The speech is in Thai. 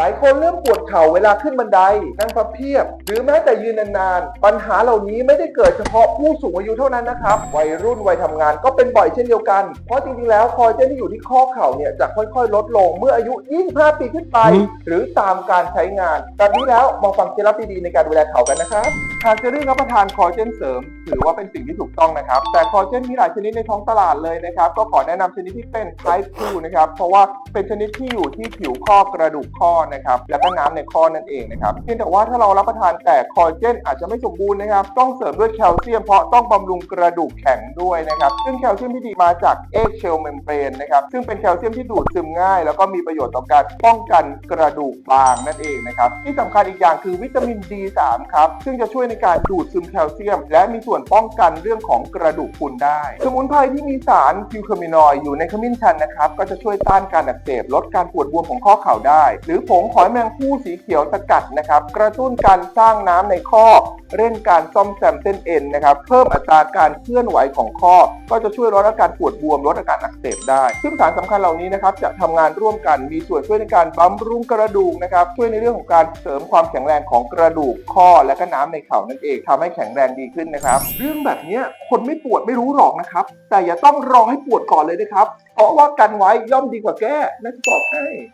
หลายคนเริ่มปวดเข่าเวลาขึ้นบันไดนั่งพับเพียบ หรือแม้แต่ยืนนานๆ ปัญหาเหล่านี้ไม่ได้เกิดเฉพาะผู้สูงอายุเท่านั้นนะครับ วัยรุ่นวัยทำงานก็เป็นบ่อยเช่นเดียวกัน เพราะจริงๆ แล้วคอลลาเจนที่อยู่ที่ข้อเข่าเนี่ยจะค่อยๆ ลดลงเมื่ออายุ 25 ปีขึ้นไปอืมหรือตามการใช้งานแบบนี้แล้วมาฟังเคล็ดลับดีๆในการดูแลเข่ากันนะครับหากจะเลือกรับประทานคอเจนเสริม ถือว่าเป็นสิ่งที่ถูกต้องนะครับ แต่คอเจนมีหลายชนิดในท้องตลาดเลยนะครับ ก็ขอแนะนำชนิดที่เป็น type 2นะครับ เพราะว่าเป็นชนิดที่อยู่ที่ผิวข้อกระดูกข้อนะครับ แล้วก็น้ำในข้อนั่นเองนะครับ เพียงแต่ว่าถ้าเรารับประทานแต่คอเจนอาจจะไม่สมบูรณ์นะครับ ต้องเสริมด้วยแคลเซียมเพราะต้องบำรุงกระดูกแข็งด้วยนะครับ ซึ่งแคลเซียมที่ดีมาจากเอ็กเชลเมมเบรนนะครับ ซึ่งเป็นแคลเซียมที่ดูดซึมง่าย แล้วก็มีประโยชน์ต่อการป้องกันกระดูกบางนั่นเองนะครับ ที่สำคัญอีกอย่างคือวิตามิน D3 ครับ ซึ่งจะช่วยในการดูดซึมแคลเซียม และมีส่วนป้องกันเรื่องของกระดูกพรุนได้ สมุนไพรที่มีสารคิวคามินอยด์อยู่ในขมิ้นชันนะครับ ก็จะช่วยต้านการอักเสบลดการปวดบวมของข้อเข่าได้ หรือผงหอยแมงผู้สีเขียวสกัดนะครับกระตุ้นการสร้างน้ำในข้อเร่งการซ่อมแซมเส้นเอ็นนะครับ เพิ่มอัตราการเคลื่อนไหวของข้อ ก็จะช่วยลดอาการปวดบวมลดอาการอักเสบได้ ซึ่งสารสำคัญเหล่านี้นะครับจะทำงานร่วมกันมีส่วนช่วยในการบำรุงกระดูกนะครับช่วยในเรื่องของการเสริมความแข็งแรงของกระดูกข้อและก็น้ำในเข่านั่นเองทำให้แข็งแรงดีขึ้นนะครับ เรื่องแบบนี้คนไม่ปวดไม่รู้หรอกนะครับ แต่อย่าต้องรอให้ปวดก่อนเลยนะครับ เพราะว่ากันไว้ย่อมดีกว่าแก้นะจะบอกให้